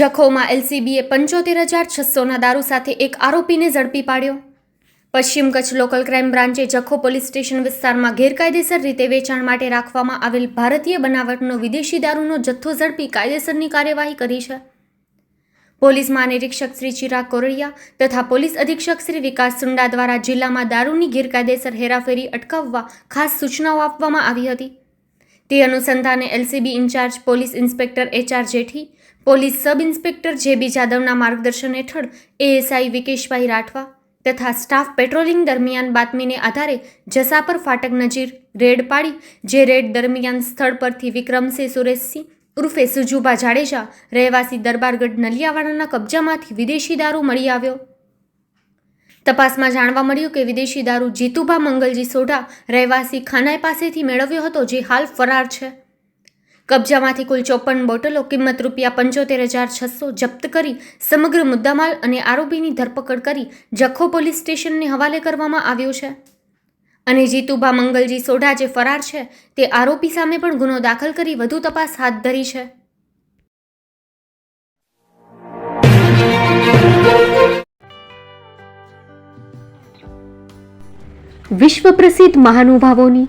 જખૌમાં એલસીબીએ પંચોતેર હજાર છસોના દારૂ સાથે એક આરોપીને ઝડપી પાડ્યો. પશ્ચિમ કચ્છ લોકલ ક્રાઇમ બ્રાન્ચે જખો પોલીસ સ્ટેશન વિસ્તારમાં ગેરકાયદેસર રીતે વેચાણ માટે રાખવામાં આવેલ ભારતીય બનાવટનો વિદેશી દારૂનો જથ્થો ઝડપી કાયદેસરની કાર્યવાહી કરી છે. પોલીસ મહાનિરીક્ષક શ્રી ચિરાગ કોરડિયા તથા પોલીસ અધિક્ષક શ્રી વિકાસ સુંડા દ્વારા જિલ્લામાં દારૂની ગેરકાયદેસર હેરાફેરી અટકાવવા ખાસ સૂચનાઓ આપવામાં આવી હતી. તે અનુસંધાને LCB incharge police inspector HR Jethi police sub inspector J B જાદવના માર્ગદર્શન હેઠળ એએસઆઈ વિકેશભાઈ રાઠવા તથા સ્ટાફ પેટ્રોલિંગ દરમિયાન બાતમીને આધારે જસાપર ફાટક નજીર રેડ પાડી, જે રેડ દરમિયાન સ્થળ પરથી વિક્રમસિંહ સુરેશસિંહ ઉર્ફે સુજુભા જાડેજા, રહેવાસી દરબારગઢ નલિયાવાડાના કબજામાંથી વિદેશી દારૂ મળી આવ્યો. તપાસમાં જાણવા મળ્યું કે વિદેશી દારૂ જીતુભા મંગલજી સોઢા, રહેવાસી ખાનાઈ પાસેથી મેળવ્યો હતો, જે હાલ ફરાર છે. કબજામાંથી કુલ ચોપન બોટલો કિંમત રૂપિયા પંચોતેર હજાર છસો જપ્ત કરી સમગ્ર મુદ્દામાલ અને આરોપીની ધરપકડ કરી જખો પોલીસ સ્ટેશનને હવાલે કરવામાં આવ્યો છે. અને જીતુભા મંગલજી સોઢા જે ફરાર છે, તે આરોપી સામે પણ ગુનો દાખલ કરી વધુ તપાસ હાથ ધરી છે. વિશ્વ પ્રસિદ્ધ મહાનુભાવોની